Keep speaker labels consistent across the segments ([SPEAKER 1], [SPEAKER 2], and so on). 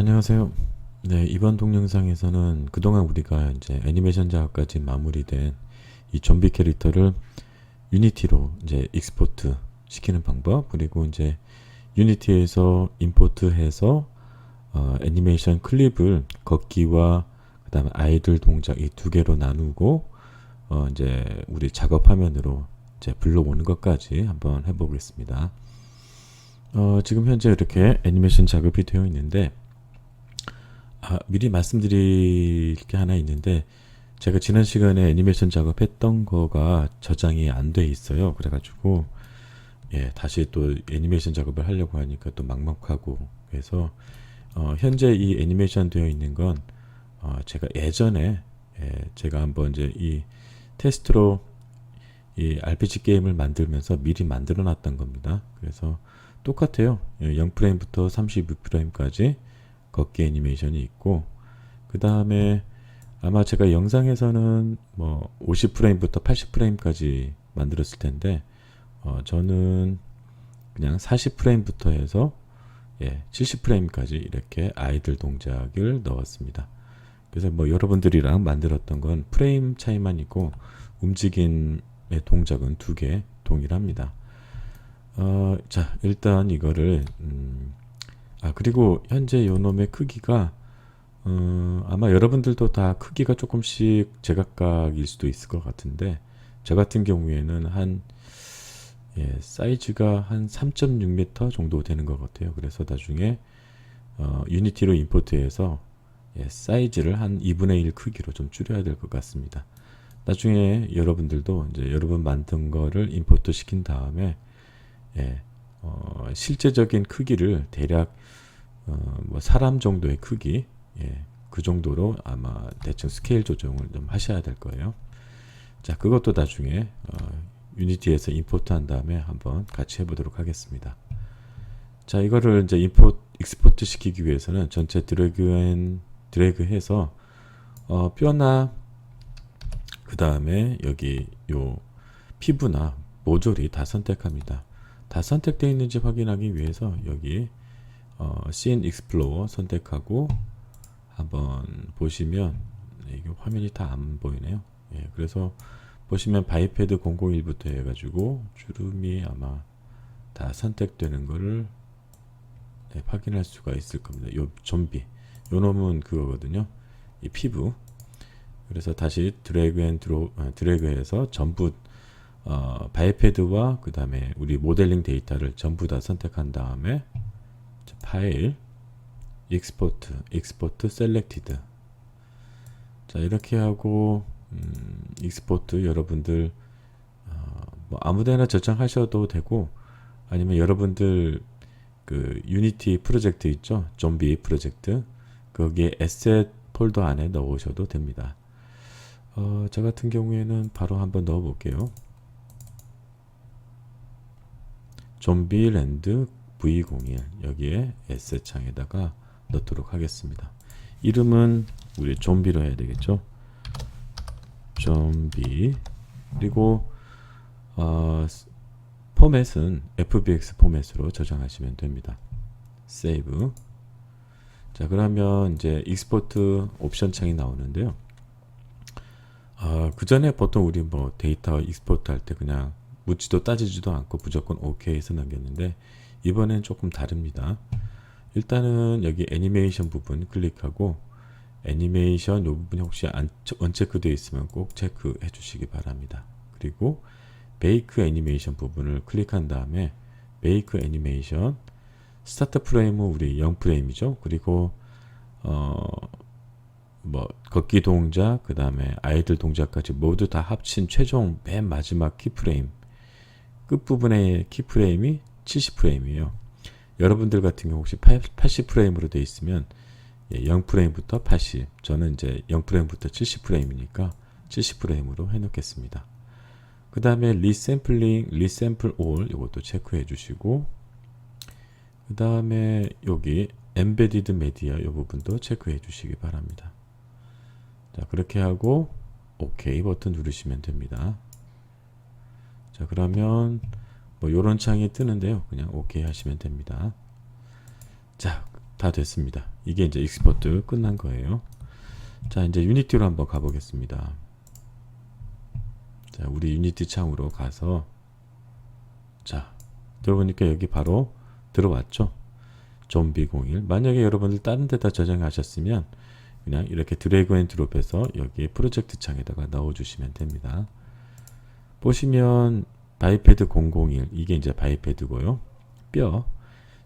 [SPEAKER 1] 안녕하세요. 네, 이번 동영상에서는 그동안 우리가 이제 애니메이션 작업까지 마무리된 이 좀비 캐릭터를 유니티로 이제 익스포트 시키는 방법, 그리고 이제 유니티에서 임포트해서 어, 애니메이션 클립을 걷기와 그다음에 아이들 동작 이 두 개로 나누고 어, 이제 우리 작업 화면으로 이제 불러오는 것까지 한번 해보겠습니다. 어, 지금 현재 이렇게 애니메이션 작업이 되어 있는데 아, 미리 말씀드릴 게 하나 있는데 제가 지난 시간에 애니메이션 작업했던 거가 저장이 안 돼 있어요. 그래가지고 예 다시 또 애니메이션 작업을 하려고 하니까 또 막막하고 그래서 어, 현재 이 애니메이션 되어 있는 건 어, 제가 예전에 예, 제가 한번 이제 이 테스트로 이 RPG 게임을 만들면서 미리 만들어 놨던 겁니다. 그래서 똑같아요. 0프레임부터 32프레임까지 걷기 애니메이션이 있고 그 다음에 아마 제가 영상에서는 뭐 50프레임부터 80프레임까지 만들었을 텐데 어, 저는 그냥 40프레임부터 해서 예, 70프레임까지 이렇게 아이들 동작을 넣었습니다. 그래서 뭐 여러분들이랑 만들었던 건 프레임 차이만 있고 움직임의 동작은 두 개 동일합니다. 어, 자 일단 이거를 음, 아 그리고 현재 요놈의 크기가 어, 아마 여러분들도 다 크기가 조금씩 제각각일 수도 있을 것 같은데 저 같은 경우에는 한 예, 사이즈가 한 3.6m 정도 되는 것 같아요. 그래서 나중에 어, 유니티로 임포트해서 예, 사이즈를 한 2분의 1 크기로 좀 줄여야 될 것 같습니다. 나중에 여러분들도 이제 여러분 만든 거를 임포트 시킨 다음에 예, 어, 실제적인 크기를 대략 어, 뭐 사람 정도의 크기 예, 그 정도로 아마 대충 스케일 조정을 좀 하셔야 될 거예요. 자, 그것도 나중에 어, 유니티에서 임포트 한 다음에 한번 같이 해보도록 하겠습니다. 자, 이거를 이제 임포트, 익스포트 시키기 위해서는 전체 드래그 앤 드래그 해서 어, 뼈나 그 다음에 여기 요 피부나 모조리 다 선택합니다. 다 선택되어 있는지 확인하기 위해서 여기 어, Scene Explorer 선택하고 한번 보시면 네, 이게 화면이 다 안 보이네요. 예, 그래서 보시면 바이패드 001부터 해가지고 주름이 아마 다 선택되는 거를 네, 확인할 수가 있을 겁니다. 요 좀비 요 놈은 그거거든요. 이 피부 그래서 다시 드래그 앤 드로 아, 드래그해서 전부 어, 바이패드와 그 다음에 우리 모델링 데이터를 전부 다 선택한 다음에 파일 익스포트 익스포트 셀렉티드 자 이렇게 하고 음, 익스포트 여러분들 어, 뭐 아무데나 저장하셔도 되고 아니면 여러분들 그 유니티 프로젝트 있죠? 좀비 프로젝트. 거기에 에셋 폴더 안에 넣으셔도 됩니다. 어, 저 같은 경우에는 바로 한번 넣어 볼게요 좀비랜드 V01 여기에 에셋 창에다가 넣도록 하겠습니다. 이름은 우리 좀비로 해야 되겠죠. 좀비 그리고 어, 포맷은 FBX 포맷으로 저장하시면 됩니다. 세이브 자 그러면 이제 익스포트 옵션 창이 나오는데요. 아, 그 전에 보통 우리 뭐 데이터 익스포트 할 때 그냥 묻지도 따지지도 않고 무조건 OK 해서 넘겼는데 이번엔 조금 다릅니다. 일단은 여기 애니메이션 부분 클릭하고 애니메이션 이 부분이 혹시 안, 언체크되어 있으면 꼭 체크해 주시기 바랍니다. 그리고 베이크 애니메이션 부분을 클릭한 다음에 베이크 애니메이션 스타트 프레임은 우리 0프레임이죠. 그리고 어 뭐 걷기 동작 그 다음에 아이들 동작까지 모두 다 합친 최종 맨 마지막 키프레임 끝부분의 키프레임이 70프레임이에요. 여러분들 같은 경우 혹시 80프레임으로 되어 있으면 0프레임부터 예, 80 저는 이제 0프레임부터 70프레임이니까 70프레임으로 해놓겠습니다. 그 다음에 리샘플링, 리샘플 올 이것도 체크해 주시고 그 다음에 여기 엠베디드 메디어 이 부분도 체크해 주시기 바랍니다. 자 그렇게 하고 OK 버튼 누르시면 됩니다. 자 그러면 뭐 요런 창이 뜨는데요. 그냥 OK 하시면 됩니다. 자 다 됐습니다. 이게 이제 익스포트 끝난 거예요. 자, 이제 유니티로 한번 가보겠습니다. 자, 우리 유니티 창으로 가서 자, 들어보니까 여기 바로 들어왔죠. 좀비 01. 만약에 여러분들 다른 데다 저장하셨으면 그냥 이렇게 드래그 앤 드롭해서 여기 프로젝트 창에다가 넣어 주시면 됩니다. 보시면 바이패드 001 이게 이제 바이패드고요. 뼈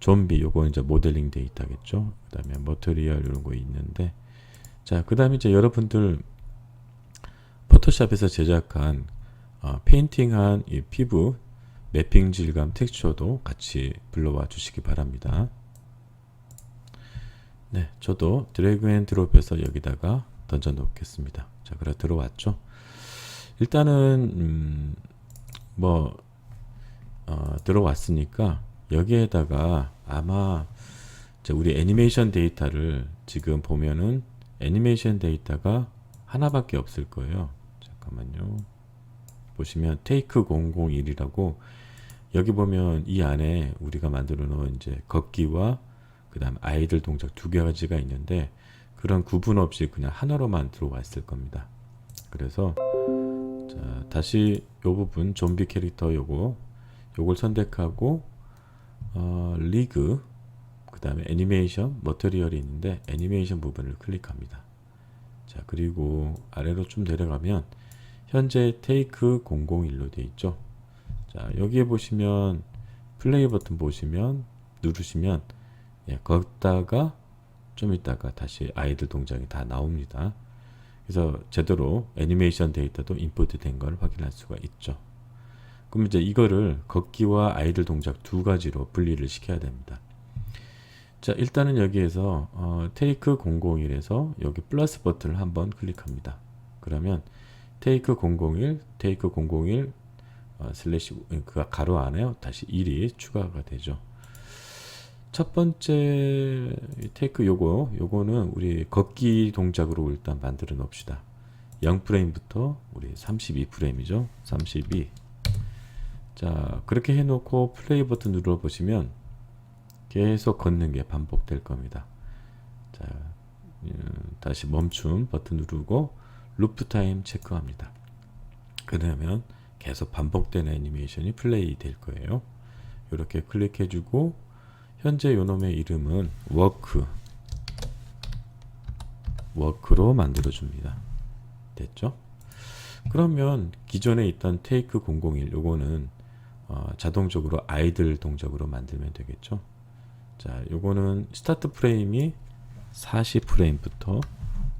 [SPEAKER 1] 좀비 요거 이제 모델링 데이터겠죠. 그다음에 머터리얼 이런 거 있는데 자, 그다음에 이제 여러분들 포토샵에서 제작한 어, 페인팅한 이 피부 매핑 질감 텍스처도 같이 불러와 주시기 바랍니다. 네, 저도 드래그 앤 드롭해서 여기다가 던져 놓겠습니다. 자, 그래 들어왔죠. 일단은 음, 뭐 어, 들어왔으니까 여기에다가 아마 우리 애니메이션 데이터를 지금 보면은 애니메이션 데이터가 하나밖에 없을 거예요. 잠깐만요. 보시면 테이크 001이라고 여기 보면 이 안에 우리가 만들어 놓은 이제 걷기와 그다음 아이들 동작 두 가지가 있는데 그런 구분 없이 그냥 하나로만 들어왔을 겁니다. 그래서 자, 다시 요 부분 좀비 캐릭터 요거 요걸 선택하고 어, 리그 그 다음에 애니메이션 머터리얼이 있는데 애니메이션 부분을 클릭합니다. 자, 그리고 아래로 좀 내려가면 현재 테이크 001로 되어 있죠. 자, 여기에 보시면 플레이 버튼 보시면 누르시면 예, 걷다가 좀 있다가 다시 아이들 동작이 다 나옵니다. 그래서 제대로 애니메이션 데이터도 임포트 된 걸 확인할 수가 있죠. 그럼 이제 이거를 걷기와 아이들 동작 두 가지로 분리를 시켜야 됩니다. 자, 일단은 여기에서 어, 테이크 001에서 여기 플러스 버튼을 한번 클릭합니다. 그러면 테이크 001, 테이크 001 어, 슬래시 그 가로 안에 다시 1이 추가가 되죠. 첫 번째 테이크 요거 요거는 우리 걷기 동작으로 일단 만들어 놓읍시다. 0프레임부터 우리 32프레임이죠. 32. 자, 그렇게 해 놓고 플레이 버튼 눌러 보시면 계속 걷는 게 반복될 겁니다. 자, 음, 다시 멈춤 버튼 누르고 루프 타임 체크합니다. 그러면 계속 반복되는 애니메이션이 플레이 될 거예요. 이렇게 클릭해 주고 현재 요놈의 이름은 워크 워크로 만들어 줍니다. 됐죠? 그러면 기존에 있던 테이크 001 요거는 어, 자동적으로 아이들 동작으로 만들면 되겠죠? 자, 요거는 스타트 프레임이 40프레임부터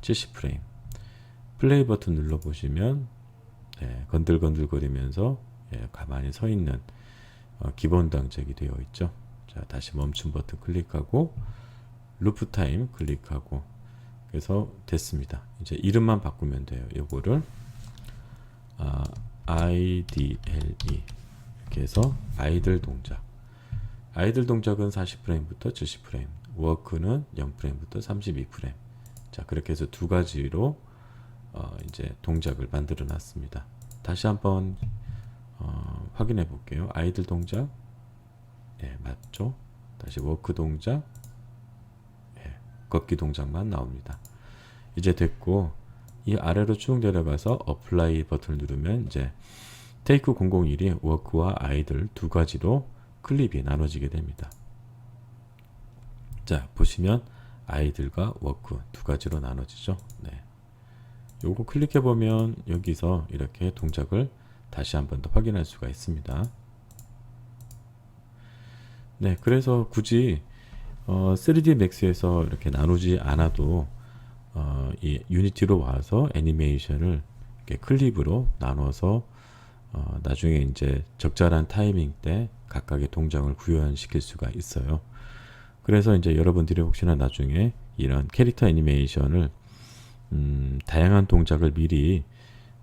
[SPEAKER 1] 70프레임. 플레이 버튼 눌러 보시면 예, 건들건들거리면서 예, 가만히 서 있는 어, 기본 동작이 되어 있죠. 자, 다시 멈춤 버튼 클릭하고 루프 타임 클릭하고 그래서 됐습니다. 이제 이름만 바꾸면 돼요. 요거를 아, IDLE 이렇게 해서 아이들 동작 아이들 동작은 40프레임부터 70프레임 워크는 0프레임부터 32프레임 자 그렇게 해서 두 가지로 어, 이제 동작을 만들어 놨습니다. 다시 한번 어, 확인해 볼게요. 아이들 동작 예, 맞죠? 다시 워크 동작 예, 걷기 동작만 나옵니다. 이제 됐고 이 아래로 쭉 내려가서 어플라이 버튼을 누르면 이제 테이크 001이 워크와 아이들 두 가지로 클립이 나눠지게 됩니다. 자 보시면 아이들과 워크 두 가지로 나눠지죠. 네. 요거 클릭해 보면 여기서 이렇게 동작을 다시 한 번 더 확인할 수가 있습니다. 네, 그래서 굳이 어, 3D Max에서 이렇게 나누지 않아도 어, 이 유니티로 와서 애니메이션을 이렇게 클립으로 나눠서 어, 나중에 이제 적절한 타이밍 때 각각의 동작을 구현시킬 수가 있어요. 그래서 이제 여러분들이 혹시나 나중에 이런 캐릭터 애니메이션을 음, 다양한 동작을 미리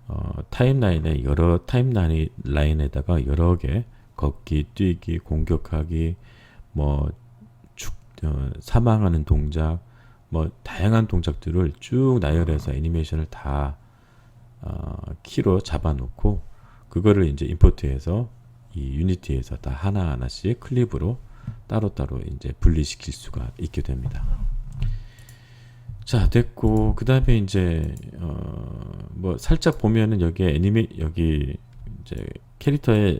[SPEAKER 1] 어, 타임라인에 여러 타임라인에다가 여러 개 걷기, 뛰기, 공격하기, 뭐 죽, 어, 사망하는 동작, 뭐 다양한 동작들을 쭉 나열해서 애니메이션을 다 어, 키로 잡아놓고 그거를 이제 임포트해서 이 유니티에서 다 하나 하나씩 클립으로 따로따로 이제 분리시킬 수가 있게 됩니다. 자 됐고 그 다음에 이제 어 뭐 살짝 보면은 여기에 애니메 여기 이제 캐릭터의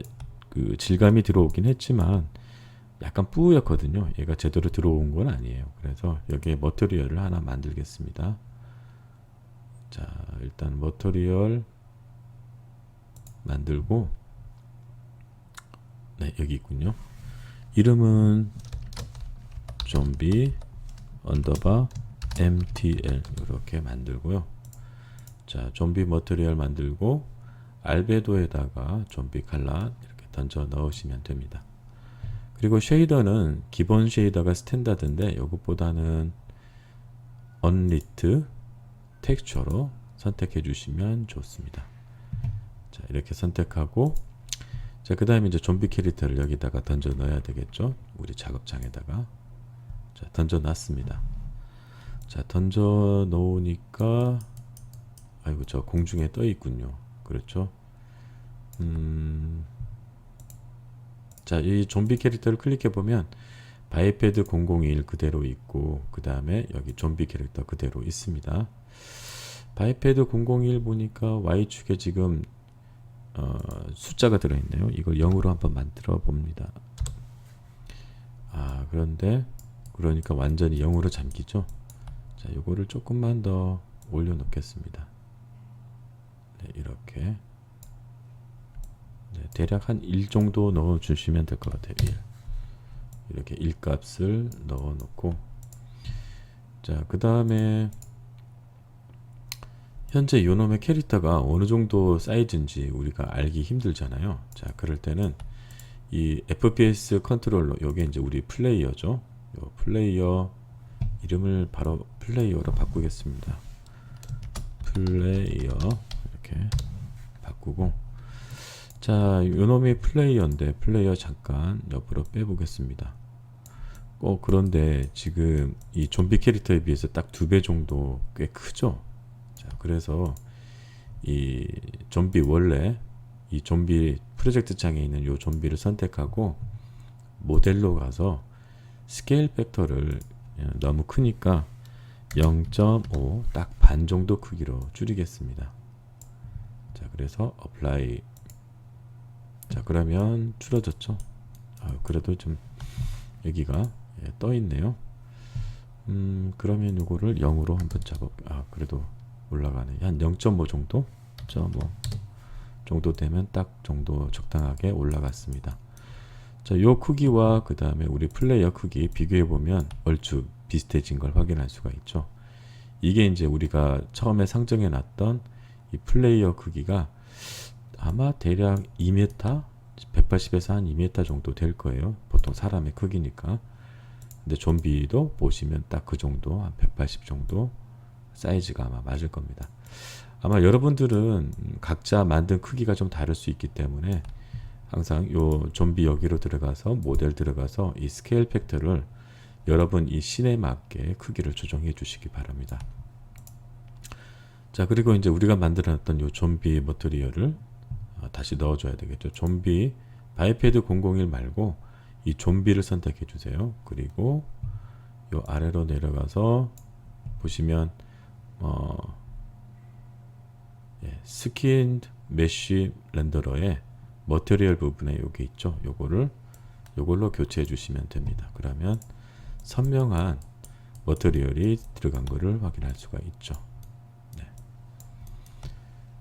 [SPEAKER 1] 그 질감이 들어오긴 했지만 약간 뿌옇거든요. 얘가 제대로 들어온 건 아니에요. 그래서 여기에 머터리얼을 하나 만들겠습니다. 자 일단 머터리얼 만들고 네 여기 있군요. 이름은 좀비 언더바 mtl 이렇게 만들고요. 자, 좀비 머터리얼 만들고 알베도에다가 좀비 칼라 이렇게 던져 넣으시면 됩니다. 그리고 쉐이더는 기본 쉐이더가 스탠다드인데 이것보다는 언리트 텍스처로 선택해 주시면 좋습니다. 자, 이렇게 선택하고 자, 그 다음에 이제 좀비 캐릭터를 여기다가 던져 넣어야 되겠죠? 우리 작업장에다가 자, 던져 놨습니다. 자 던져 놓으니까 아이고 저 공중에 떠 있군요. 그렇죠? 음, 자 이 좀비 캐릭터를 클릭해 보면 바이패드 001 그대로 있고 그 다음에 여기 좀비 캐릭터 그대로 있습니다. 바이패드 001 보니까 Y축에 지금 어, 숫자가 들어있네요. 이걸 0으로 한번 만들어 봅니다. 아 그런데 그러니까 완전히 0으로 잠기죠. 자, 요거를 조금만 더 올려 놓겠습니다. 네, 이렇게. 네, 대략 한 1 정도 넣어 주시면 될 것 같아요. 1. 이렇게 1 값을 넣어 놓고 자, 그 다음에 현재 요놈의 캐릭터가 어느 정도 사이즈인지 우리가 알기 힘들잖아요. 자, 그럴 때는 이 FPS 컨트롤러 요게 이제 우리 플레이어죠. 요 플레이어 이름을 바로 플레이어로 바꾸겠습니다. 플레이어 이렇게 바꾸고 자 요놈이 플레이어인데 플레이어 잠깐 옆으로 빼보겠습니다. 어 그런데 지금 이 좀비 캐릭터에 비해서 딱 두 배 정도 꽤 크죠. 자 그래서 이 좀비 원래 이 좀비 프로젝트 창에 있는 요 좀비를 선택하고 모델로 가서 스케일 팩터를 예, 너무 크니까 0.5 딱 반 정도 크기로 줄이겠습니다. 자, 그래서 apply. 자, 그러면 줄어졌죠? 아, 그래도 좀 여기가 예, 떠 있네요. 음, 그러면 이거를 0으로 한번 잡아. 아, 그래도 올라가네. 한 0.5 정도? 0.5 정도 되면 딱 정도 적당하게 올라갔습니다. 자, 요 크기와 그 다음에 우리 플레이어 크기 비교해 보면 얼추 비슷해진 걸 확인할 수가 있죠. 이게 이제 우리가 처음에 상정해 놨던 이 플레이어 크기가 아마 대략 2m, 180에서 한 2m 정도 될 거예요. 보통 사람의 크기니까. 근데 좀비도 보시면 딱 그 정도, 한 180 정도 사이즈가 아마 맞을 겁니다. 아마 여러분들은 각자 만든 크기가 좀 다를 수 있기 때문에 항상 요 좀비 여기로 들어가서 모델 들어가서 이 스케일 팩터를 여러분 이 씬에 맞게 크기를 조정해 주시기 바랍니다. 자 그리고 이제 우리가 만들어놨던 요 좀비 머터리얼을 어, 다시 넣어줘야 되겠죠. 좀비 바이패드 001 말고 이 좀비를 선택해 주세요. 그리고 요 아래로 내려가서 보시면 어, 예, 스킨 메쉬 렌더러에 머티리얼 부분에 여기 있죠. 요거를 요걸로 교체해 주시면 됩니다. 그러면 선명한 머티리얼이 들어간 거를 확인할 수가 있죠.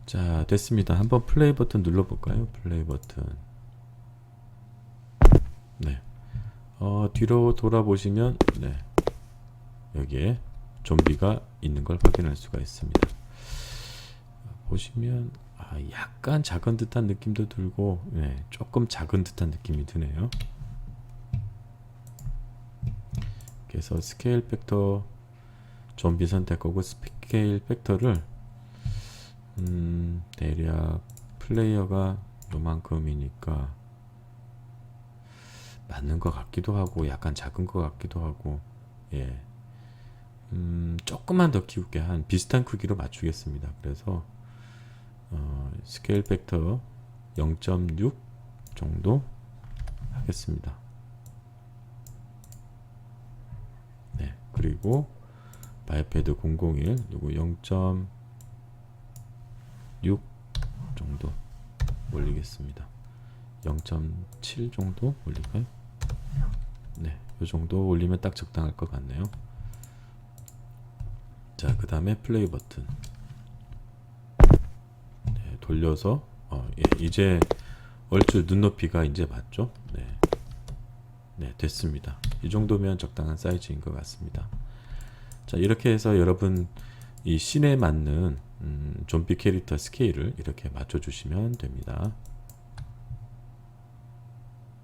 [SPEAKER 1] 네. 자, 됐습니다. 한번 플레이 버튼 눌러 볼까요? 플레이 버튼. 네. 어, 뒤로 돌아보시면 네. 여기에 좀비가 있는 걸 확인할 수가 있습니다. 보시면 아, 약간 작은 듯한 느낌도 들고 네, 조금 작은 듯한 느낌이 드네요. 그래서 스케일 팩터 좀비 선택하고 스케일 팩터를 음, 대략 플레이어가 요만큼이니까 맞는 것 같기도 하고 약간 작은 것 같기도 하고 예. 음, 조금만 더 키울게 한 비슷한 크기로 맞추겠습니다. 그래서 어, 스케일 팩터 0.6 정도 하겠습니다. 그리고 바이패드 001 요거 0.6 정도 올리겠습니다. 0.7 정도 올릴까요? 네, 요 정도 올리면 딱 적당할 것 같네요. 자, 그 다음에 플레이 버튼. 네, 돌려서 어, 예, 이제 얼추 눈높이가 이제 맞죠? 네, 네, 됐습니다. 이 정도면 적당한 사이즈인 것 같습니다. 자, 이렇게 해서 여러분 이 씬에 맞는 음, 좀비 캐릭터 스케일을 이렇게 맞춰주시면 됩니다.